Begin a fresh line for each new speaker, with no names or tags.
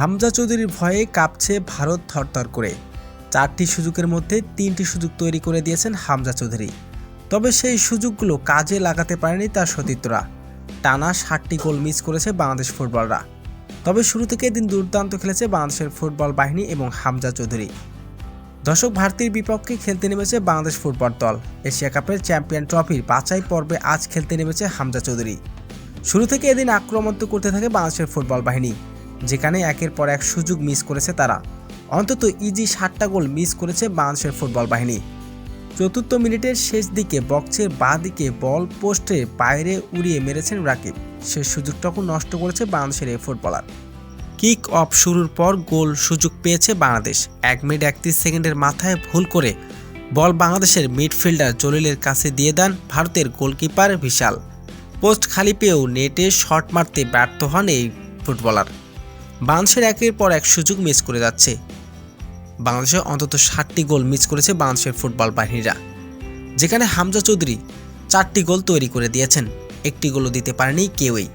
হামজা চৌধুরীর ভয়ে কাঁপছে ভারত থরথর করে। চারটি সুযোগের মধ্যে তিনটি সুযোগ তৈরি করে দিয়েছেন হামজা চৌধুরী। তবে সেই সুযোগগুলো কাজে লাগাতে পারেনি তার সতীর্থরা। টানা ষাটটি গোল মিস করেছে বাংলাদেশ ফুটবলরা। তবে শুরু থেকে দিন দুর্দান্ত খেলেছে বাংলাদেশের ফুটবল বাহিনী এবং হামজা চৌধুরী। দর্শক ভারতীর বিপক্ষে খেলতে নেমেছে বাংলাদেশ ফুটবল দল। এশিয়া কাপের চ্যাম্পিয়ন ট্রফির বাছাই পর্বে আজ খেলতে নেমেছে হামজা চৌধুরী। শুরু থেকে এদিন আক্রমণ করতে থাকে বাংলাদেশের ফুটবল বাহিনী। যেখানে একের পর এক সুযোগ মিস করেছে তারা। অন্তত ইজি ষাটটা গোল মিস করেছে বাংলাদেশের ফুটবল বাহিনী। চতুর্থ মিনিটের শেষ দিকে বক্সের বাঁ দিকে বল পোস্টে বাইরে উড়িয়ে মেরেছেন রাকিব। সে সুযোগটাও নষ্ট করেছে বাংলাদেশের এই ফুটবলার। কিক অফ শুরুর পর গোল সুযোগ পেয়েছে বাংলাদেশ। এক মিনিট একত্রিশ সেকেন্ডের মাথায় ভুল করে বল বাংলাদেশের মিডফিল্ডার জলিলের কাছে দিয়ে দেন ভারতের গোলকিপার বিশাল পোস্ট খালি পেয়েও নেটে শট মারতে ব্যর্থ হন এই ফুটবলার। বাংলাদেশের একের পর এক সুযোগ মিস করে যাচ্ছে। বাংলাদেশে অন্তত ষাটটি গোল মিস করেছে বাংলাদেশের ফুটবল বাহিনীরা। যেখানে হামজা চৌধুরী চারটি গোল তৈরি করে দিয়েছেন। একটি গোলও দিতে পারেনি কেউই।